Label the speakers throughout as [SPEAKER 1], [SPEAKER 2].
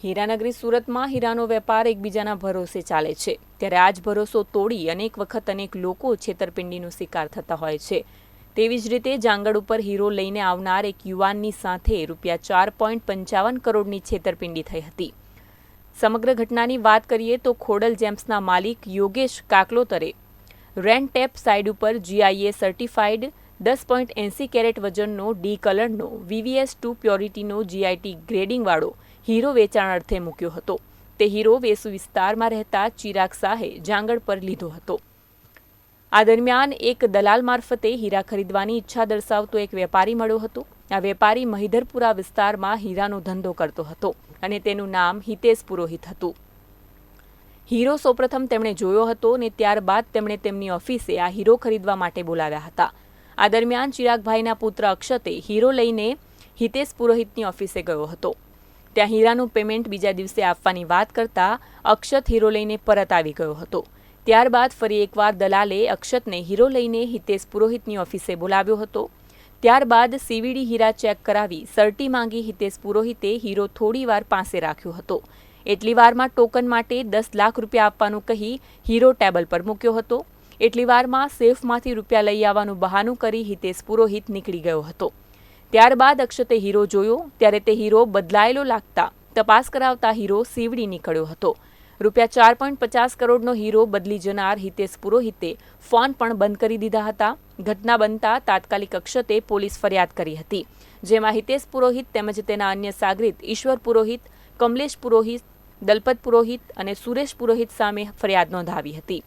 [SPEAKER 1] હીરાનગરી સુરતમાં હીરાનો વેપાર એકબીજાના ભરોસે ચાલે છે. ત્યારે આ જ ભરોસો તોડી અનેક વખત અનેક લોકો છેતરપિંડીનો શિકાર થતા હોય છે. તેવી જ રીતે જાંગડ ઉપર હીરો લઈને આવનાર એક યુવાનની સાથે રૂપિયા ચાર પોઈન્ટ પંચાવન કરોડની છેતરપિંડી થઈ હતી. સમગ્ર ઘટનાની વાત કરીએ તો ખોડલ જેમ્સના માલિક યોગેશ કાકલોતરે રેન્ટ ટેપ સાઇડ ઉપર જીઆઈએ સર્ટિફાઈડ દસ પોઈન્ટ એંસી કેરેટ વજનનો ડી કલરનો વીવીએસ ટુ પ્યોરિટીનો જીઆઈટી ગ્રેડિંગવાળો હીરો વેચાણ અર્થે મૂક્યો હતો. તે હીરો વેસુ વિસ્તારમાં રહેતા ચિરાગ શાહે જાંગળ પર લીધો હતો. આ દરમિયાન એક દલાલ મારફતે હીરા ખરીદવાની ઈચ્છા દર્શાવતો એક વેપારી મળ્યો હતો. આ વેપારી મહિધરપુરા વિસ્તારમાં હીરાનો ધંધો કરતો હતો અને તેનું નામ હિતેશ પુરોહિત હતું. હીરો સૌપ્રથમ તેમણે જોયો હતો અને ત્યારબાદ તેમણે તેમની ઓફિસે આ હીરો ખરીદવા માટે બોલાવ્યા હતા. આ દરમિયાન ચિરાગભાઈના પુત્ર અક્ષતે હીરો લઈને હિતેશ પુરોહિતની ઓફિસે ગયો હતો. ત્યાં હીરાનું પેમેન્ટ બીજા દિવસે આપવાની વાત કરતા અક્ષત હીરો લઈને પરત આવી ગયો હતો. ત્યારબાદ ફરી એકવાર દલાલે અક્ષતને હીરો લઈને હિતેશ પુરોહિતની ઓફિસે બોલાવ્યો હતો. ત્યારબાદ સીવીડી હીરા ચેક કરાવી સર્ટી માંગી હિતેશ પુરોહિતે હીરો થોડીવાર પાસે રાખ્યો હતો. એટલી વારમાં ટોકન માટે દસ લાખ રૂપિયા આપવાનું કહી હીરો ટેબલ પર મૂક્યો હતો. એટલી વારમાં સેફમાંથી રૂપિયા લઈ આવવાનું બહાનું કરી હિતેશ પુરોહિત નીકળી ગયો હતો. ત્યારબાદ અક્ષતે હીરો જોયો, ત્યારે તે હીરો બદલાયેલો લાગતા તપાસ કરાવતા હીરો સીવડી નીકળ્યો હતો. રૂપિયા ચાર પોઈન્ટ પચાસ કરોડનો હીરો બદલી જનાર હિતેશ પુરોહિતે ફોન પણ બંધ કરી દીધા હતા. ઘટના બનતા તાત્કાલિક અક્ષતે પોલીસ ફરિયાદ કરી હતી. જેમાં હિતેશ પુરોહિત તેમજ તેના અન્ય સાગરીત ઈશ્વર પુરોહિત, કમલેશ પુરોહિત, દલપત પુરોહિત અને સુરેશ પુરોહિત સામે ફરિયાદ નોંધાવી હતી.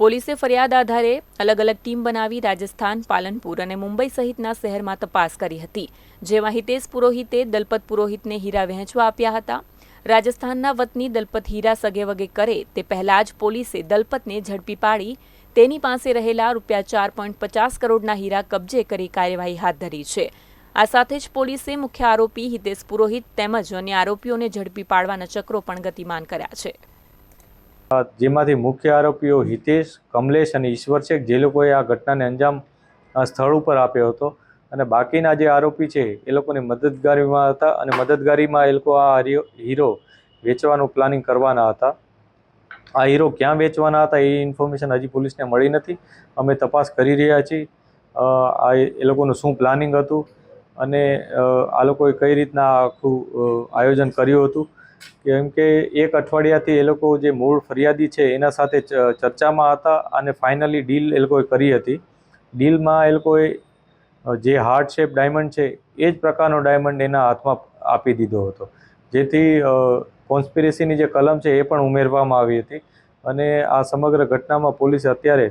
[SPEAKER 1] પોલીસે ફરિયાદ આધારે અલગ અલગ ટીમ બનાવી રાજસ્થાન, પાલનપુર અને મુંબઈ સહિતના શહેરમાં તપાસ કરી હતી, જેમાં હિતેશ પુરોહિતે દલપત પુરોહિતને હીરા વહેંચવા આપ્યા હતા. રાજસ્થાનના વતની દલપત હીરા સગેવગે કરે તે પહેલા જ પોલીસે દલપતને ઝડપી પાડી, તેની પાસે રહેલા રૂપિયા ચાર પોઈન્ટ પચાસ કરોડના હીરા કબજે કરી કાર્યવાહી હાથ ધરી છે. આ સાથે જ પોલીસે મુખ્ય આરોપી હિતેશ પુરોહિત તેમજ અન્ય આરોપીઓને ઝડપી પાડવાના ચક્રો પણ ગતિમાન કર્યા છે.
[SPEAKER 2] જેમાંથી મુખ્ય આરોપીઓ હિતેશ, કમલેશ અને ઈશ્વર છે. જે લોકોએ આ ઘટનાને અંજામ સ્થળ ઉપર આપ્યો હતો. અને બાકીના જે આરોપી છે, એ લોકોની મદદગારીમાં હતા અને મદદગારીમાં એ લોકો આ હીરો વેચવાનું પ્લાનિંગ કરવાના હતા. આ હીરો ક્યાં વેચવાના હતા એ ઇન્ફોર્મેશન હજી પોલીસને મળી નથી. અમે તપાસ કરી રહ્યા છીએ. આ એ લોકોનું શું પ્લાનિંગ હતું અને આ લોકોએ કઈ રીતના આખું આયોજન કર્યું હતું. કેમ કે એક અઠવાડિયાથી એ લોકો જે મૂળ ફરિયાદી છે, એના સાથે ચર્ચામાં હતા અને ફાઇનલી ડીલ એ લોકોએ કરી હતી. ડીલમાં એ લોકોએ જે હાર્ટ શેપ ડાયમંડ છે, એ જ પ્રકારનો ડાયમંડ એના હાથમાં આપી દીધો હતો. જેથી કોન્સ્પિરેસીની જે કલમ છે, એ પણ ઉમેરવામાં આવી હતી. અને આ સમગ્ર ઘટનામાં પોલીસ અત્યારે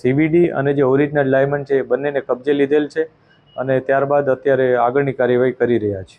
[SPEAKER 2] સીવીડી અને જે ઓરિજિનલ ડાયમંડ છે, એ બંનેને કબજે લીધેલ છે અને ત્યારબાદ અત્યારે આગળની કાર્યવાહી કરી રહ્યા છે.